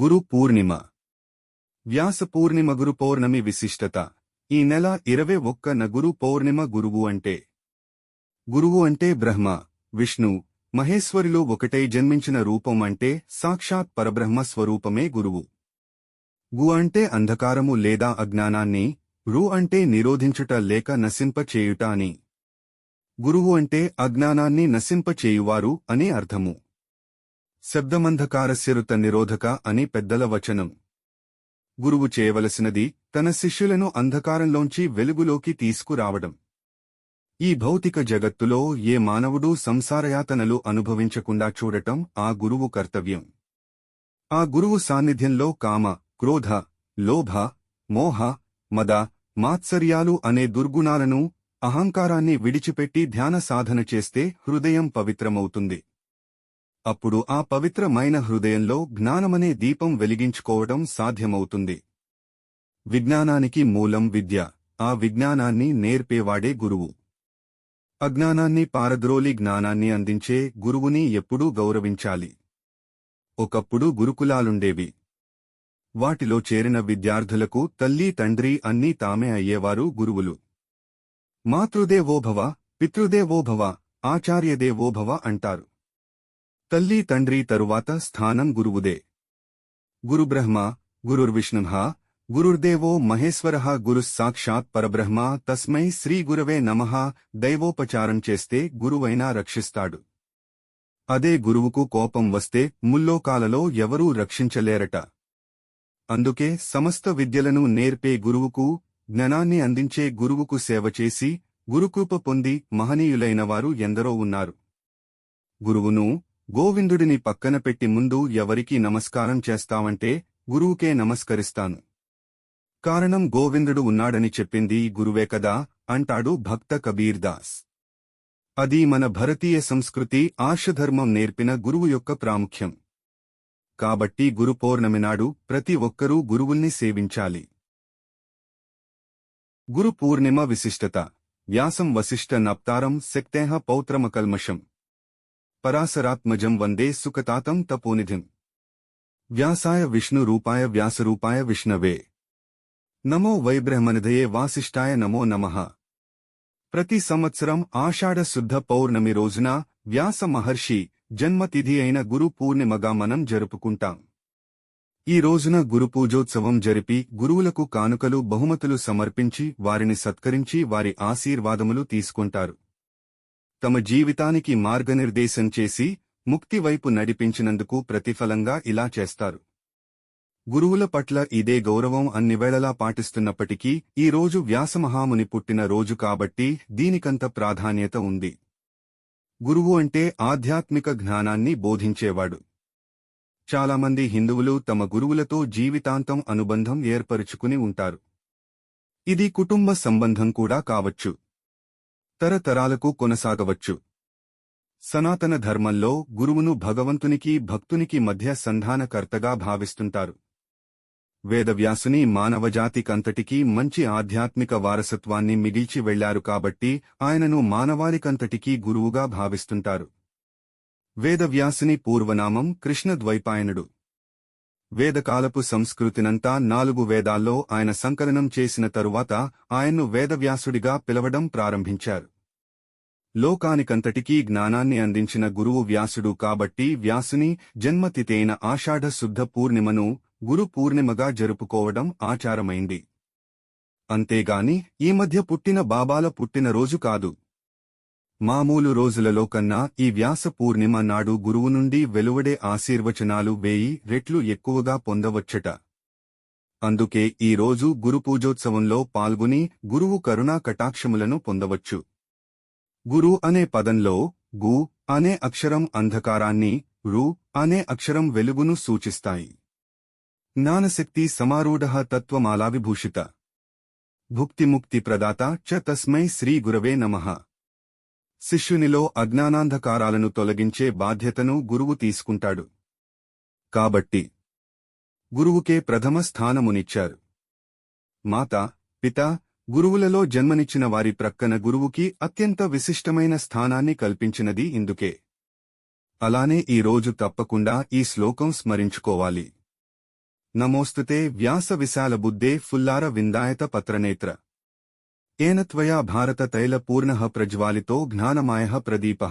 గురు పూర్ణిమ. వ్యాస పూర్ణిమ గురు పౌర్ణమి విశిష్టత. ఈ నెల ఇరవై ఒక్కన గురు పౌర్ణిమ గురువు అంటే. గురువు అంటే బ్రహ్మ విష్ణు మహేశ్వరిలో ఒకటై జన్మించిన రూపం అంటే సాక్షాత్ పరబ్రహ్మ స్వరూపమే గురువు. గు అంటే అంధకారము లేదా అజ్ఞానాన్ని రు అంటే నిరోధించుట లేక నశింపచేయుట అని. గురువు అంటే అజ్ఞానాన్ని నశింపచేయువారు అని అర్థము. శబ్దమంధకారస్యరుత నిరోధక అని పెద్దల వచనం. గురువు చేయవలసినది తన శిష్యులను అంధకారంలోంచి వెలుగులోకి తీసుకురావడం. ఈ భౌతిక జగత్తులో ఏ మానవుడూ సంసారయాతనలు అనుభవించకుండా చూడటం ఆ గురువు కర్తవ్యం. ఆ గురువు సాన్నిధ్యంలో కామ క్రోధ లోభ మోహ మద మాత్సర్యాలు అనే దుర్గుణాలను అహంకారాన్ని విడిచిపెట్టి ధ్యాన సాధన చేస్తే హృదయం పవిత్రమవుతుంది. అప్పుడు ఆ పవిత్రమైన హృదయంలో జ్ఞానమనే దీపం వెలిగించుకోవడం సాధ్యమవుతుంది. విజ్ఞానానికి మూలం విద్య. ఆ విజ్ఞానాన్ని నేర్పేవాడే గురువు. అజ్ఞానాన్ని పారద్రోలి జ్ఞానాన్ని అందించే గురువుని ఎప్పుడూ గౌరవించాలి. ఒకప్పుడు గురుకులాలుండేవి. వాటిలో చేరిన విద్యార్థులకు తల్లి తండ్రి అన్నీ తామే అయ్యేవారు గురువులు. మాతృదేవోభవ పితృదేవోభవ ఆచార్యదేవోభవ అంటారు. తల్లి తండ్రి తరువాత స్థానం గురువుదే. గురుబ్రహ్మ గురుర్విష్ణుః గురుర్దేవో మహేశ్వరః గురుః సాక్షాత్ పరబ్రహ్మ తస్మై శ్రీ గురవే నమః దైవోపచారం చేస్తే గురువైనా రక్షిస్తాడు. అదే గురువుకు కోపం వస్తే ముల్లోకాలలో ఎవరూ రక్షించలేరట. అందుకే సమస్త విద్యలను నేర్పే గురువుకు జ్ఞానాన్ని అందించే గురువుకు సేవ చేసి గురుకృప పొంది మహనీయులైన వారు ఎందరో ఉన్నారు. గురువును గోవిందుడిని పక్కన పెట్టి ముందు ఎవరికి నమస్కారం చేస్తావంటే గురువుకే నమస్కరిస్తాను. కారణం గోవిందుడు ఉన్నాడని చెప్పింది గురువే కదా అంటాడు భక్త కబీర్ దాస్. అది మన భారతీయ సంస్కృతి ఆర్షధర్మం నేర్పిన గురువు యొక్క ప్రాముఖ్యం. కాబట్టి గురు పౌర్ణమి నాడు ప్రతి ఒక్కరూ గురువుల్ని సేవించాలి. గురు పూర్ణిమ విశిష్టత వ్యాసం వశిష్ట నప్తారం శక్తేహ పౌత్రమకల్మషం పరాశరాత్మజం వందే సుఖతాతం తపోనిధిం. వ్యాసాయ విష్ణురూపాయ వ్యాసరూపాయ విష్ణవే. నమో వైబ్రహ్మనిధయే వాసిష్ఠాయ నమో నమః. ప్రతి సంవత్సరం ఆషాఢ శుద్ధ పౌర్ణమి రోజున వ్యాస మహర్షి జన్మతిథి అయిన గురు పూర్ణిమగా మనం జరుపుకుంటాం. ఈ రోజున గురు పూజోత్సవం జరిపి గురువులకు కానుకలు బహుమతులు సమర్పించి వారిని సత్కరించి వారి ఆశీర్వాదములు తీసుకుంటారు. తమ జీవితానికి మార్గనిర్దేశం చేసి ముక్తి వైపు నడిపించినందుకు ప్రతిఫలంగా ఇలా చేస్తారు. గురువుల పట్ల ఇదే గౌరవం అన్నివేళలా పాటిస్తున్నప్పటికీ ఈ రోజు వ్యాసమహాముని పుట్టిన రోజు కాబట్టి దీనికంత ప్రాధాన్యత ఉంది. గురువు అంటే ఆధ్యాత్మిక జ్ఞానాన్ని బోధించేవాడు. చాలామంది హిందువులు తమ గురువులతో జీవితాంతం అనుబంధం ఏర్పరుచుకుని ఉంటారు. ఇది కుటుంబ సంబంధం కూడా కావచ్చు. తరతరాలకు కొనసాగవచ్చు. సనాతన ధర్మంలో గురువును భగవంతునికి భక్తునికి మధ్య సంధానకర్తగా భావిస్తుంటారు. వేదవ్యాసుని మానవజాతికంతటికీ మంచి ఆధ్యాత్మిక వారసత్వాన్ని మిగిల్చి వెళ్ళారు కాబట్టి ఆయనను మానవాళికంతటికీ గురువుగా భావిస్తుంటారు. వేదవ్యాసుని పూర్వనామం కృష్ణద్వైపాయనుడు. వేదకాలపు సంస్కృతినంతా నాలుగు వేదాల్లో ఆయన సంకలనం చేసిన తరువాత ఆయన్ను వేదవ్యాసుడిగా పిలవడం ప్రారంభించారు. లోకానికంతటికీ జ్ఞానాన్ని అందించిన గురువు వ్యాసుడు కాబట్టి వ్యాసుని జన్మతిథైన ఆషాఢ శుద్ధ పూర్ణిమను గురు పూర్ణిమగా జరుపుకోవడం ఆచారమైంది. అంతేగాని ఈ మధ్య పుట్టిన బాబాల పుట్టినరోజు కాదు. మామూలు రోజులలో కన్నా ఈ వ్యాస పూర్ణిమ నాడు గురువు నుండి వెలువడే ఆశీర్వచనాలు వేయి రెట్లు ఎక్కువగా పొందవచ్చట. అందుకే ఈ రోజు గురు పూజోత్సవంలో పాల్గొని గురువు కరుణా కటాక్షములను పొందవచ్చు. గురు అనే పదంలో గు అనే అక్షరం అంధకారాన్ని రు అనే అక్షరం వెలుగును సూచిస్తాయి. జ్ఞానశక్తి సమారూఢ తత్వమాలావిభూషిత భుక్తిముక్తి ప్రదాత చ తస్మై శ్రీ గురవే నమః. శిష్యునిలో అజ్ఞానాంధకారాలను తొలగించే బాధ్యతను గురువు తీసుకుంటాడు. కాబట్టి గురువుకే ప్రథమ స్థానమునిచ్చారు. మాత పిత గురువులలో జన్మనిచ్చిన వారి ప్రక్కన గురువుకి అత్యంత విశిష్టమైన స్థానాన్ని కల్పించినది ఇందుకే. అలానే ఈ రోజు తప్పకుండా ఈ శ్లోకం స్మరించుకోవాలి. నమోస్తుతే వ్యాస విశాల బుద్ధే ఫుల్లార విందాయత పత్రనేత్ర. ఏన త్వయా భారత తైల పూర్ణ ప్రజ్వాలితో జ్ఞానమాయ ప్రదీప.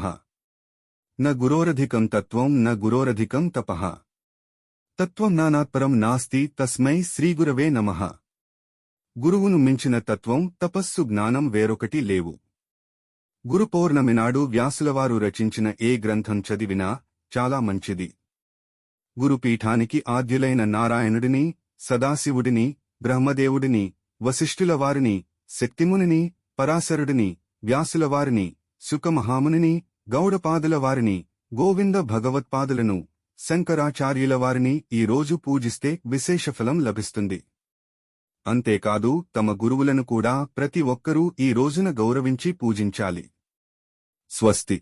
న గురోరధికం తత్వం న గురోరధికం తపః. తత్వం నానాత్పరం నాస్తి తస్మై శ్రీగురవే నమః. గురువును మించిన తత్వం తపస్సు జ్ఞానం వేరొకటి లేవు. గురుపౌర్ణమి నాడు వ్యాసులవారు రచించిన ఏ గ్రంథం చదివినా చాలా మంచిది. గురుపీఠానికి ఆద్యులైన నారాయణుడిని సదాశివుడిని బ్రహ్మదేవుడిని వశిష్ఠుల వారిని శక్తిమునిని పరాశరుడిని వ్యాసులవారిని సుఖమహామునిని గౌడపాదుల వారిని గోవింద భగవత్పాదులను శంకరాచార్యుల వారిని ఈ రోజు పూజిస్తే విశేషఫలం లభిస్తుంది. అంతేకాదు తమ గురువులను కూడా ప్రతి ఒక్కరూ ఈ రోజున గౌరవించి పూజించాలి. స్వస్తి.